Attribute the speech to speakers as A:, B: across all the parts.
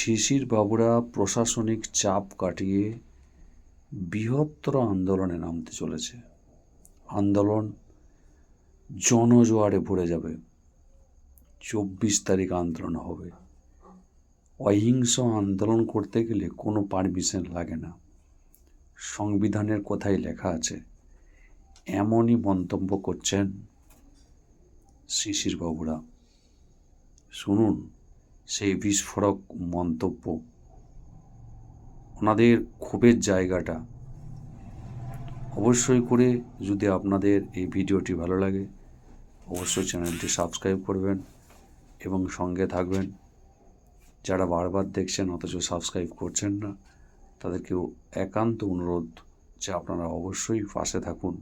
A: শিশির বাবুরা প্রশাসনিক চাপ কাটিয়ে বৃহত্তর আন্দোলনে নামতে চলেছে। আন্দোলন জনজোয়ারে ভরে যাবে। চব্বিশ তারিখ আন্দোলন হবে। অহিংস আন্দোলন করতে গেলে কোনো পারমিশন লাগে না। সংবিধানের কথাই লেখা আছে। এমনই মন্তব্য করছেন শিশির বাবুরা। শুনুন। সেই বিস্ফোরক মন্তব্য। ওনাদের ক্ষোভের জায়গাটা অবশ্যই করে যদি আপনাদের এই ভিডিওটি ভালো লাগে, অবশ্যই চ্যানেলটি সাবস্ক্রাইব করবেন এবং সঙ্গে থাকবেন। যারা বারবার দেখছেন অথচ সাবস্ক্রাইব করছেন না তাদেরকেও একান্ত অনুরোধ যে আপনারা অবশ্যই পাশে থাকুন,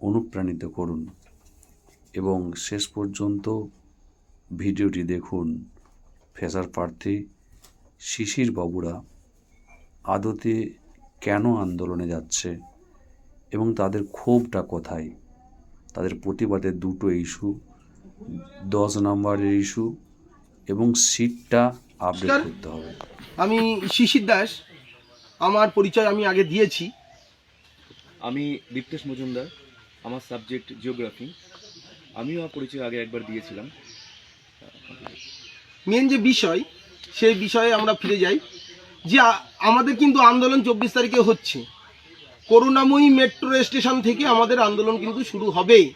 A: অনুপ্রাণিত করুন এবং শেষ পর্যন্ত ভিডিওটি দেখুন। ফেসার প্রার্থী শিশির বাবুরা আদতে কেন আন্দোলনে যাচ্ছে এবং তাদের ক্ষোভটা কোথায়? তাদের প্রতিবাদের দুটো ইস্যু দশ নম্বরের ইস্যু এবং সিটটা আপডেট করতে হবে।
B: আমি শিশির দাস আমার পরিচয় আমি আগে দিয়েছি।
C: আমি দীপ্তেশ মজুমদার আমার সাবজেক্ট জিওগ্রাফি। আমিও আমার পরিচয় আগে একবার দিয়েছিলাম।
B: মেন যে বিষয়, সেই বিষয়ে আমরা ফিরে যাই। যে আমাদের কিন্তু আন্দোলন চব্বিশ তারিখে হচ্ছে। করুণাময়ী মেট্রো স্টেশন থেকে আমাদের আন্দোলন কিন্তু শুরু হবে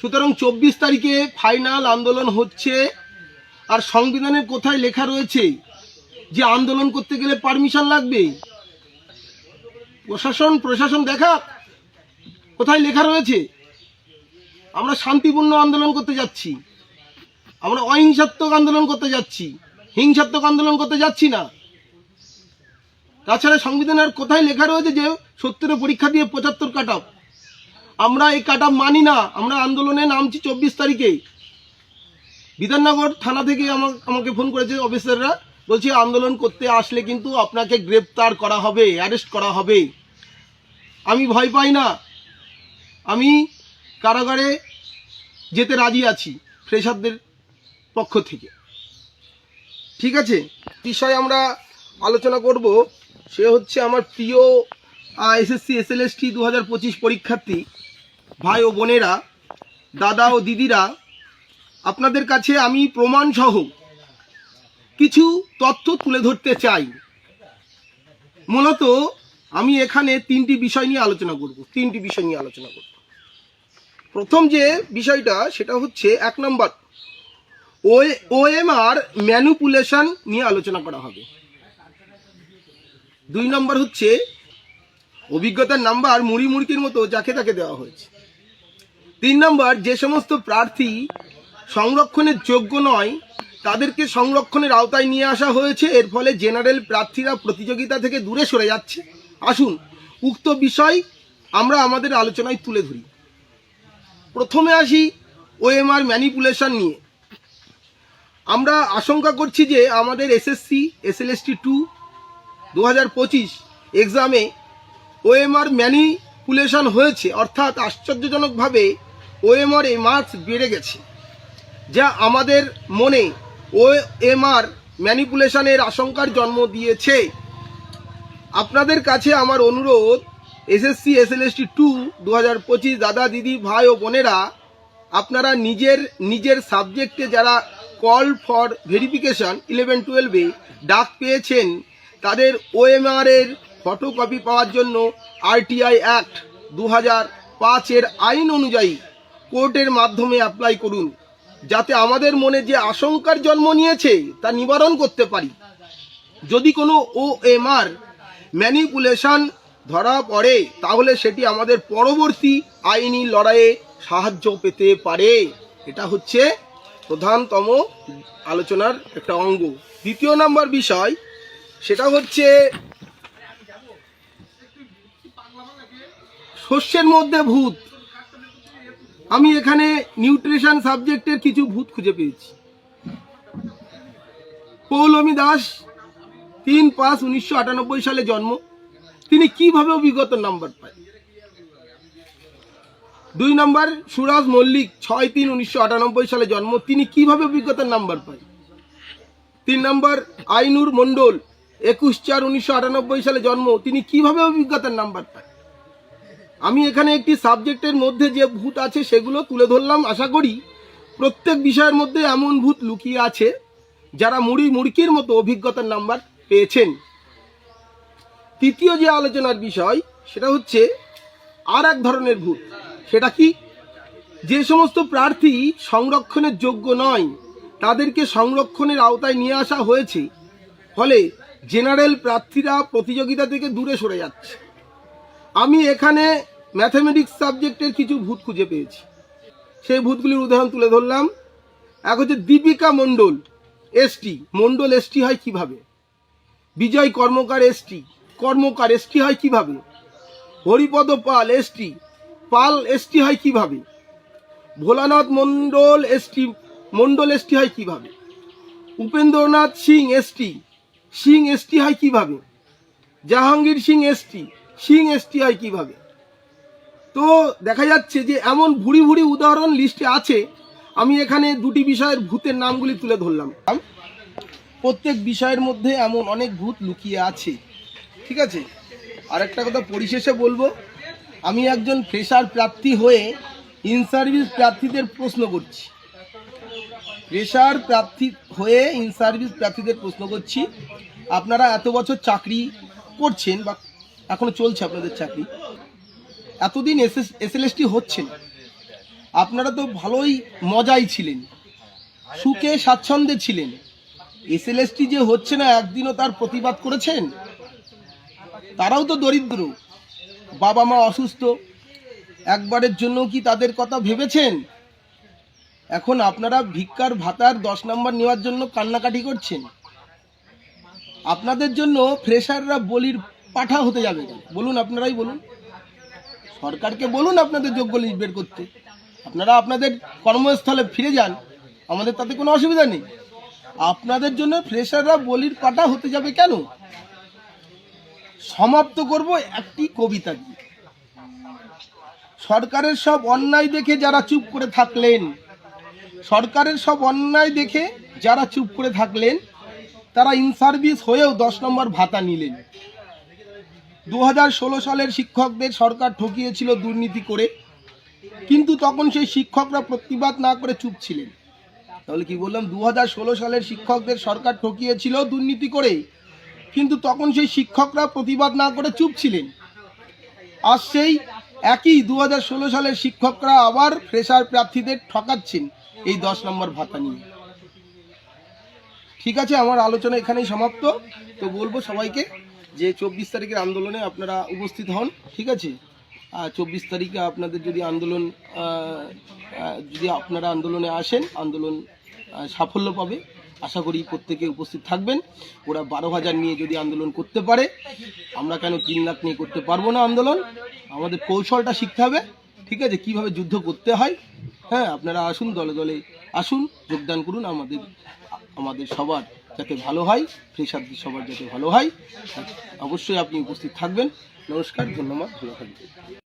B: সুতরাং চব্বিশ তারিখে ফাইনাল আন্দোলন হচ্ছে। আর সংবিধানের কোথায় লেখা রয়েছে যে আন্দোলন করতে গেলে পারমিশন লাগবে? প্রশাসন প্রশাসন দেখা কোথায় লেখা রয়েছে? আমরা শান্তিপূর্ণ আন্দোলন করতে যাচ্ছি। আমরা অহিংসাত্মক আন্দোলন করতে যাচ্ছি। হিংসাত্মক আন্দোলন করতে যাচ্ছি না। তাছাড়া সংবিধানের কোথায় লেখা রয়েছে যে সত্তরের পরীক্ষা দিয়ে পঁচাত্তর কাট আমরা এই কাট মানি না। আমরা আন্দোলনে নামছি চব্বিশ তারিখে। বিধাননগর থানা থেকে আমা- আমাকে ফোন করেছে অফিসাররা। বলছি, আন্দোলন করতে আসলে কিন্তু আপনাকে গ্রেপ্তার করা হবে, অ্যারেস্ট করা হবে। আমি ভয় পাই না। আমি কারাগারে যেতে রাজি আছি, ফ্রেশারদের পক্ষ থেকে। ঠিক আছে? বিষয় আমরা আলোচনা করব, সে হচ্ছে আমার প্রিয় এসএসসি, এসএলএসটি দু হাজার পঁচিশ পরীক্ষার্থী, ভাই ও বোনেরা, দাদা ও দিদিরা। আপনাদের কাছে আমি প্রমাণ সহ কিছু তথ্য তুলে ধরতে চাই। মূলত আমি এখানে তিনটি বিষয় নিয়ে আলোচনা করব, তিনটি বিষয় নিয়ে আলোচনা করব। প্রথম যে বিষয়টা, সেটা হচ্ছে এক নম্বর ওএমআর ম্যানুপুলেশন নিয়ে আলোচনা করা হবে। দুই নম্বর হচ্ছে, অভিজ্ঞতার নাম্বার মুড়ি মুড়কির মতো যাকে তাকে দেওয়া হয়েছে। তিন নম্বর, যে সমস্ত প্রার্থী সংরক্ষণের যোগ্য নয়, তাদেরকে সংরক্ষণের আওতায় নিয়ে আসা হয়েছে। এর ফলে জেনারেল প্রার্থীরা প্রতিযোগিতা থেকে দূরে সরে যাচ্ছে। আসুন, উক্ত বিষয় আমরা আমাদের আলোচনায় তুলে ধরি। প্রথমে আসি ওএমআর ম্যানিপুলেশন নিয়ে। আমরা আশঙ্কা করছি যে আমাদের এসএসসি এসএলএসটি টু দু হাজার পঁচিশ এক্সামে ওএমআর ম্যানিপুলেশন হয়েছে, অর্থাৎ আশ্চর্যজনকভাবে ওএমআর এ মার্কস বেড়ে গেছে, যা আমাদের মনে ওএমআর ম্যানিপুলেশনের আশঙ্কার জন্ম দিয়েছে। আপনাদের কাছে আমার অনুরোধ এসএসসি এসএলএসটি টু দু হাজার পঁচিশ দাদা, দিদি, ভাই ও বোনেরা, আপনারা নিজের নিজের সাবজেক্টে যারা কল ফর ভেরিফিকেশন ইলেভেন টুয়েলভে ডাক পেয়েছেন তাদের ওএমআর এর ফটোকপি পাওয়ার জন্য আরটিআই অ্যাক্ট দু হাজার পাঁচের আইন অনুযায়ী কোর্টের মাধ্যমে অ্যাপ্লাই করুন, যাতে আমাদের মনে যে আশঙ্কার জন্ম নিয়েছে তা নিবারণ করতে পারি। যদি কোনো ওএমআর ম্যানিপুলেশন ধরা পড়ে, তাহলে সেটি আমাদের পরবর্তী আইনি লড়াইয়ে সাহায্য পেতে পারে। এটা হচ্ছে প্রধানতম আলোচনার একটা অঙ্গ। দ্বিতীয় নাম্বার বিষয়, সেটা হচ্ছে শস্যের মধ্যে ভূত। আমি এখানে নিউট্রিশন সাবজেক্টের কিছু ভূত খুঁজে পেয়েছি। পৌলমী দাস, তিন পাঁচ উনিশশো সালে জন্ম। তিনি কীভাবে অভিজ্ঞতার নাম্বার পায়? দুই নম্বর সুরাজ মল্লিক, ছয় তিন উনিশশো সালে জন্ম। তিনি কীভাবে অভিজ্ঞতার নাম্বার পায়? তিন নম্বর আইনুর মণ্ডল, একুশ চার উনিশশো সালে জন্ম। তিনি কীভাবে অভিজ্ঞতার নাম্বার পান আমি এখানে একটি সাবজেক্টের মধ্যে যে ভূত আছে সেগুলো তুলে ধরলাম। আশা করি প্রত্যেক বিষয়ের মধ্যে এমন ভূত লুকিয়ে আছে যারা মুড়ি মুড়কির মতো অভিজ্ঞতার নাম্বার পেয়েছেন। তৃতীয় যে আলোচনার বিষয়, সেটা হচ্ছে আর এক ধরনের ভূত। সেটা কি? যে সমস্ত প্রার্থী সংরক্ষণের যোগ্য নয়, তাদেরকে সংরক্ষণের আওতায় নিয়ে আসা হয়েছে। ফলে জেনারেল প্রার্থীরা প্রতিযোগিতা থেকে দূরে সরে যাচ্ছে। আমি এখানে ম্যাথামেটিক্স সাবজেক্টের কিছু ভূত খুঁজে পেয়েছি। সেই ভূতগুলির উদাহরণ তুলে ধরলাম। এক হচ্ছে দীপিকা মণ্ডল এসটি মণ্ডল এসটি হয় কীভাবে? বিজয় কর্মকার এসটি কর্মকার এসটি হয় কীভাবে? হরিপদ পাল এসটি পাল এসটি হয় কীভাবে? ভোলানাথ মণ্ডল এসটি মণ্ডল এসটি হয় কীভাবে? উপেন্দ্রনাথ সিং এসটি সিং এসটি হয় কীভাবে? জাহাঙ্গীর সিং এসটি সিং এসটি হয় কীভাবে? তো দেখা যাচ্ছে যে এমন ভুড়ি ভুড়ি উদাহরণ লিস্টে আছে। আমি এখানে দুটি বিষয়ের ভূতের নামগুলি তুলে ধরলাম। প্রত্যেক বিষয়ের মধ্যে এমন অনেক ভূত লুকিয়ে আছে। ঠিক আছে? আর একটা কথা পরিশেষে বলব। আমি একজন ফ্রেশার প্রার্থী হয়ে ইন সার্ভিস প্রার্থীদের প্রশ্ন করছি। ফ্রেশার প্রার্থী হয়ে ইন সার্ভিস প্রার্থীদের প্রশ্ন করছি। আপনারা এত বছর চাকরি করছেন বা এখনও চলছে আপনাদের চাকরি। এতদিন এস এস এল হচ্ছে না। আপনারা তো ভালোই মজাই ছিলেন, সুখে স্বাচ্ছন্দ্যে ছিলেন। এস এল যে হচ্ছে না, একদিনও তার প্রতিবাদ করেছেন? তারাও তো দরিদ্র। বাবা মা অসুস্থ, একবারের জন্য কি তাদের কথা ভেবেছেন? এখন আপনারা ভিক্ষার ভাতার দশ নম্বর নেওয়ার জন্য কান্নাকাটি করছেন। আপনাদের জন্য ফ্রেশাররা বলির পাঠা হতে যাবে বলুন, আপনারাই বলুন। সরকারকে বলুন আপনাদের যোগ্য লিস্ট বের করতে। আপনারা আপনাদের কর্মস্থলে ফিরে যান। আমাদের তাতে কোনো অসুবিধা নেই। আপনাদের জন্য ফ্রেশাররা বলির পাঠা হতে যাবে কেন? সমাপ্ত করব একটি কবিতা দিয়ে। সরকারের সব অন্যায় দেখে যারা চুপ করে থাকলেন, সরকারের সব অন্যায় দেখে যারা চুপ করে থাকলেন, তারা ইন সার্ভিস হয়েও দশ নম্বর ভাতা নিলেন। দু হাজার ষোলো সালের শিক্ষকদের সরকার ঠকিয়েছিল দুর্নীতি করে, কিন্তু তখন সেই শিক্ষকরা প্রতিবাদ না করে চুপ ছিলেন। তাহলে কি বললাম? দু হাজার ষোলো সালের শিক্ষকদের সরকার ঠকিয়েছিল দুর্নীতি করে কিন্তু তখন সেই শিক্ষকরা প্রতিবাদ না করে চুপ ছিলেন। আর সেই একই দু সালের শিক্ষকরা আবার ফ্রেশার প্রার্থীদের ঠকাচ্ছেন এই দশ নম্বর ভাতা নিয়ে। ঠিক আছে, আমার আলোচনা এখানেই সমাপ্ত। তো বলব সবাইকে যে চব্বিশ তারিখের আন্দোলনে আপনারা উপস্থিত হন, ঠিক আছে? চব্বিশ তারিখে আপনাদের যদি আন্দোলন যদি আপনারা আন্দোলনে আসেন, আন্দোলন সাফল্য পাবে। আশা করি প্রত্যেকে উপস্থিত থাকবেন। ওরা বারো হাজার নিয়ে যদি আন্দোলন করতে পারে, আমরা কেন তিন লাখ নিয়ে করতে পারব না আন্দোলন? আমাদের কৌশলটা শিখতে হবে। ঠিক আছে? কীভাবে যুদ্ধ করতে হয়? হ্যাঁ আপনারা আসুন, দলে দলে আসুন, যোগদান করুন। আমাদের আমাদের সবার যাতে ভালো হয় ফ্রেশারদের সবার যাতে ভালো হয়। অবশ্যই আপনি উপস্থিত থাকবেন। নমস্কার, ধন্যবাদ। ভালো থাকবেন